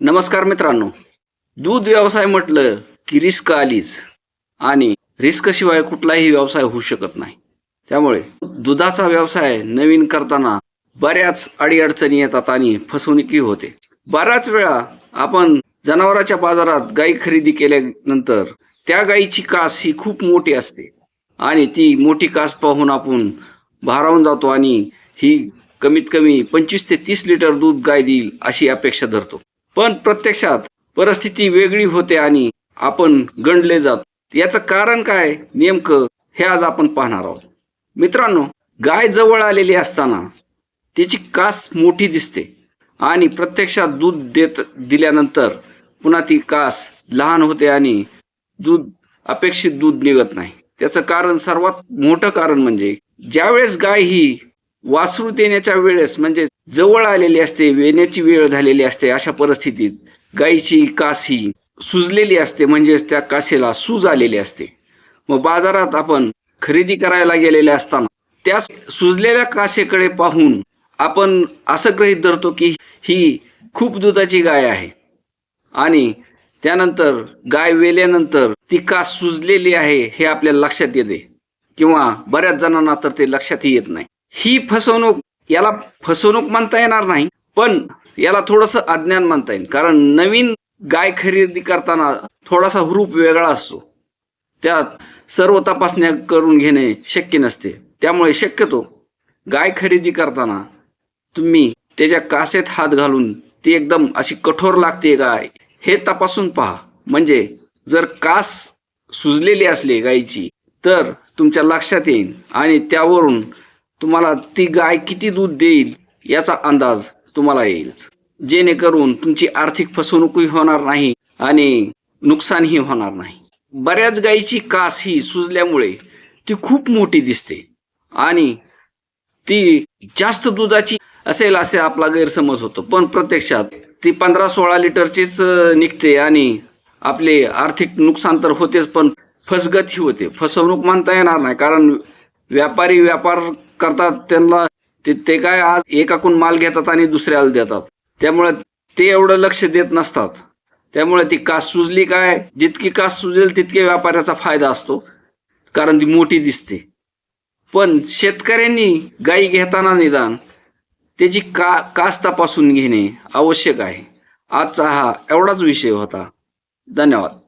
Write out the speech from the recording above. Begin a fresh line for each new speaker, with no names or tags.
नमस्कार मित्रांनो. दूध व्यवसाय म्हटलं की रिस्क आलीच आणि रिस्क शिवाय कुठलाही व्यवसाय होऊ शकत नाही. त्यामुळे दुधाचा व्यवसाय नवीन करताना बऱ्याच अडीअडचणी येतात आणि फसवणुकी होते. बऱ्याच वेळा आपण जनावरांच्या बाजारात गाई खरेदी केल्यानंतर त्या गाईची कास ही खूप मोठी असते आणि ती मोठी कास पाहून आपण भारावून जातो आणि ही कमीत कमी पंचवीस ते तीस लिटर दूध गाय देईल अशी अपेक्षा धरतो. पण प्रत्यक्षात परिस्थिती वेगळी होते आणि आपण गणले जातो. याचं कारण काय नेमकं हे आज आपण पाहणार आहोत. मित्रांनो गाय जवळ आलेली असताना तिची कास मोठी दिसते आणि प्रत्यक्षात दूध देत दिल्यानंतर पुन्हा ती कास लहान होते आणि दूध अपेक्षित दूध निघत नाही. त्याचं कारण सर्वात मोठं कारण म्हणजे ज्यावेळेस गाय ही वासरू देण्याच्या वेळेस म्हणजे जवळ आलेली असते वेण्याची वेळ झालेली असते अशा परिस्थितीत गायीची कास ही सुजलेली असते म्हणजेच त्या कासेला सूज आलेली असते. मग बाजारात आपण खरेदी करायला गेलेले असताना त्या सुजलेल्या कासेकडे पाहून आपण असं गृहीत धरतो की ही खूप दुधाची गाय आहे. आणि त्यानंतर गाय वेल्यानंतर ती कास सुजलेली आहे हे आपल्याला लक्षात येते. किंवा बऱ्याच जणांना तर ते लक्षातही येत नाही. ही फसवणूक याला फसवणूक म्हणता येणार नाही पण याला थोडंसं अज्ञान म्हणता येईल. कारण नवीन गाय खरेदी करताना थोडासा हुरूप वेगळा असतो. त्यात सर्व तपासण्या करून घेणे शक्य नसते. त्यामुळे शक्यतो गाय खरेदी करताना तुम्ही त्याच्या कासेत हात घालून ती एकदम अशी कठोर लागते गाय हे तपासून पहा. म्हणजे जर कास सुजलेली असली गायीची तर तुमच्या लक्षात येईल आणि त्यावरून तुम्हाला ती गाय किती दूध देईल याचा अंदाज तुम्हाला येईल. जेणेकरून तुमची आर्थिक फसवणूकही होणार नाही आणि नुकसानही होणार नाही. बऱ्याच गायीची कास ही सुजल्यामुळे ती खूप मोठी दिसते आणि ती जास्त दुधाची असेल असे आपला गैरसमज होतो. पण प्रत्यक्षात ती पंधरा सोळा लिटरचीच निघते आणि आपले आर्थिक नुकसान तर होतेच पण फसगत ही होते. फसवणूक म्हणता येणार नाही कारण व्यापारी व्यापार करतात त्यांना ते ते काय आज एकाकून माल घेतात आणि दुसऱ्याला देतात. त्यामुळे ते एवढं लक्ष देत नसतात. त्यामुळे ती कास सुजली काय? जितकी कास सुजेल तितके व्यापाऱ्याचा फायदा असतो कारण ती मोठी दिसते. पण शेतकऱ्यांनी गाई घेताना निदान त्याची का कास तपासून घेणे आवश्यक आहे. आजचा हा एवढाच विषय होता. धन्यवाद.